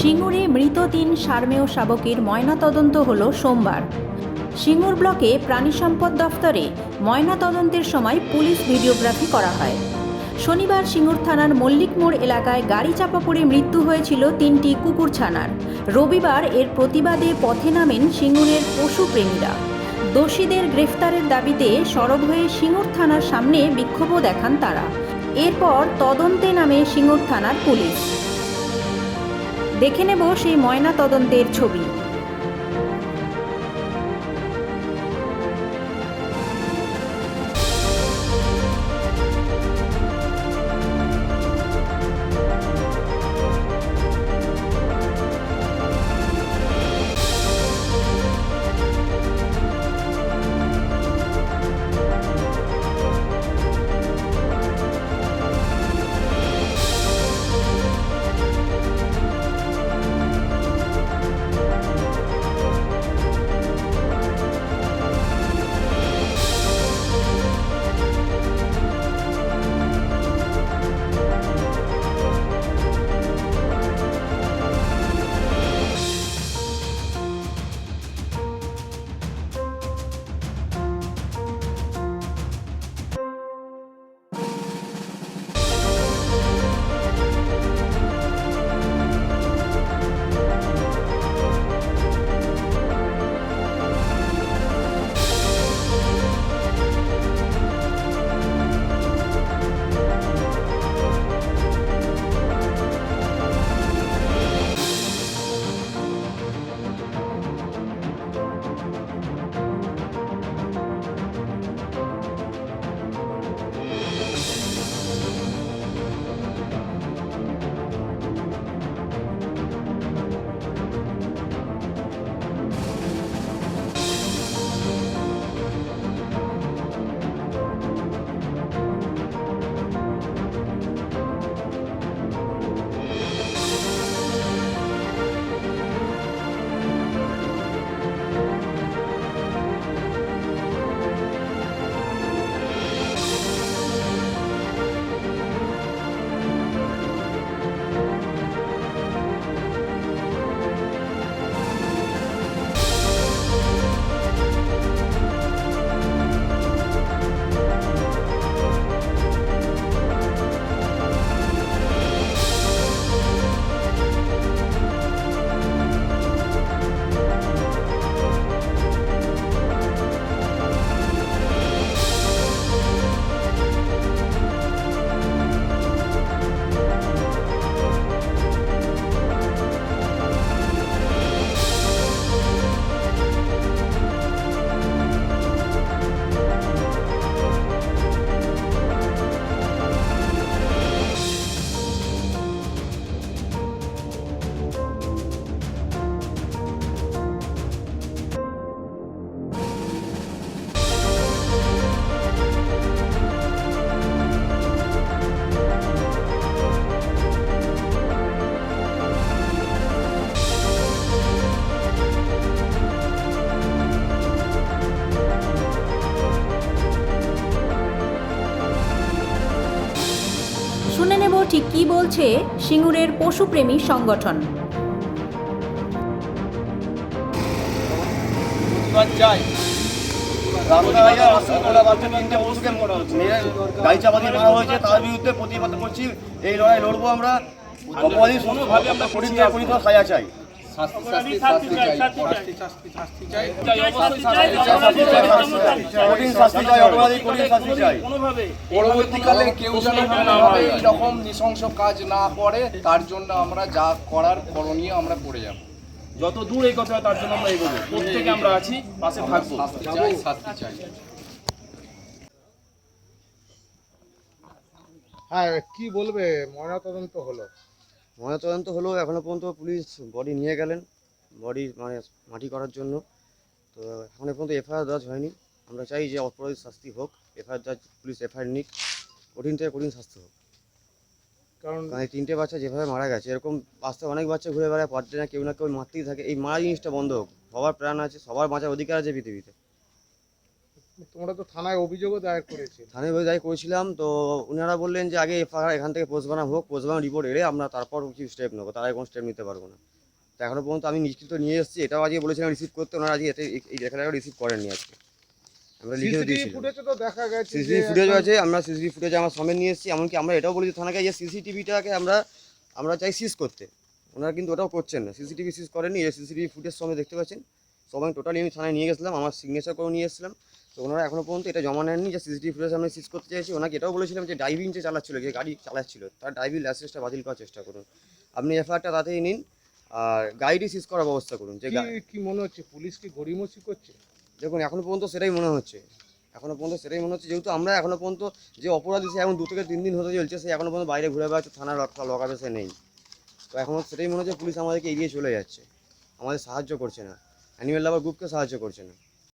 সিঙ্গুরে মৃত তিন সারমেয় শাবকের ময়নাতদন্ত হল সোমবার। সিঙ্গুর ব্লকে প্রাণী সম্পদ দফতরে ময়নাতদন্তের সময় পুলিশ ভিডিওগ্রাফি করা হয়। শনিবার সিঙ্গুর থানার মল্লিক মোড় এলাকায় গাড়ি চাপা পড়ে মৃত্যু হয়েছিল তিনটি কুকুর ছানার। রবিবার এর প্রতিবাদে পথে নামেন সিঙ্গুরের পশুপ্রেমীরা দোষীদের গ্রেফতারের দাবিতে সরব হয়ে সিঙ্গুর থানার সামনে বিক্ষোভও দেখান তারা। এরপর তদন্তে নামে সিঙ্গুর থানার পুলিশ। দেখে নেব সেই ময়না তদন্তের ছবি। ঠিক কি বলছে সিঙ্গুরের পশুপ্রেমী সংগঠন? চাই তার বিরুদ্ধে প্রতিবাদ করছি। এই লড়াই লড়বো আমরা। আমরা পরিচিত পরিচিত সাজা চাই কঠিন শাস্তি চাই। অপরাধী কঠিন শাস্তি চাই। পরবর্তীকালে কেউ যেন কোনোভাবে এইরকম নৃশংস কাজ না করে তার জন্য আমরা যা করার করণীয় আমরা করে যাব। যত দূর এই কথা তার জন্য আমরা এগোবো। প্রত্যেকে আমরা আছি পাশে থাকব। শাস্তি চাই শাস্তি চাই। হ্যাঁ কি বলবে? ময়নাতদন্ত হলো। ময়নাতদন্ত হলো এখনও পর্যন্ত পুলিশ বডি নিয়ে গেলেন। বডি মানে মাটি করার জন্য। তো এখনও পর্যন্ত এফআইআর দর্জ হয়নি। আমরা চাই যে অপরাধী শাস্তি হোক এফআইআর দর্জ পুলিশ এফআইআর নিক। কঠিন থেকে কঠিন শাস্তি হোক। কারণ কারণ এই তিনটে বাচ্চা যেভাবে মারা গেছে এরকম বাস্তবে অনেক বাচ্চা ঘুরে বেড়ায় পারছে না কেউ না কেউ মারতেই থাকে। এই মারা জিনিসটা বন্ধ হোক। সবার প্রাণ আছে সবার বাঁচার অধিকার আছে পৃথিবীতে। তোমরা তো থানায় অভিযোগও দায়ের করেছে থানায় বই দায় করেছিলাম তো ওনারা বললেন যে আগে এফআইআর এখান থেকে পোস্ট পোস্টমার্টম হোক পোস্টমার্টম রিপোর্ট এলে আমরা তারপর কিছু স্টেপ নেব। তার আগে কোনো স্টেপ নিতে পারব না। তো এখনও পর্যন্ত আমি নিশ্চিত নিয়ে এসেছি এটাও আজকে বলেছিলাম রিসিভ করতে ওনারা আজকে এতে এই- লেখাটাও রিসিভ করেননি আজকে। আমরা লিখে দিয়েছিলাম। গেছে সিসিটিভি ফুটেজ আছে আমরা সিসিটিভি ফুটেজ আমার সামনে নিয়ে এসেছি এমনকি আমরা এটাও বলেছি থানাকে যে সিসিটিভিটাকে আমরা আমরা চাই সিজ করতে। ওনারা কিন্তু ওটাও করছেন না। সিসিটিভি সিজ করেননি এই সিসিটিভি ফুটেজ সঙ্গে দেখতে পাচ্ছেন। সবাই টোটালি আমি থানায় নিয়ে গেছিলাম আমার সিগনেচার করে নিয়ে এসেছিলাম। তো ওনারা এখনও পর্যন্ত এটা জমা নেননি যে সিসিটিভি ফুটেজ আমরা সিজ করতে চাইছি। ওনাকে এটাও বলেছিলাম যে ড্রাইভিং যে চালাচ্ছিল যে গাড়ি চালাচ্ছিল তার ড্রাইভিং লাইসেন্সটা বাতিল করার চেষ্টা করুন। আপনি এফআইআরটা তাতেই নিন আর গাড়িটি সিজ করার ব্যবস্থা করুন। যে কি মনে হচ্ছে? পুলিশ কি গড়িমসি করছে? দেখুন এখনও পর্যন্ত সেটাই মনে হচ্ছে। এখনও পর্যন্ত সেটাই মনে হচ্ছে। যেহেতু আমরা এখনও পর্যন্ত যে অপরাধী সে এখন দু থেকে তিন দিন হতে চলছে সে এখনও পর্যন্ত বাইরে ঘুরে বেড়াচ্ছে থানার লকাবে সে নেই। তো এখনও সেটাই মনে হচ্ছে পুলিশ আমাদেরকে এগিয়ে চলে যাচ্ছে। আমাদের সাহায্য করছে না। অ্যানিমেল লাভার গ্রুপকে সাহায্য করছে না।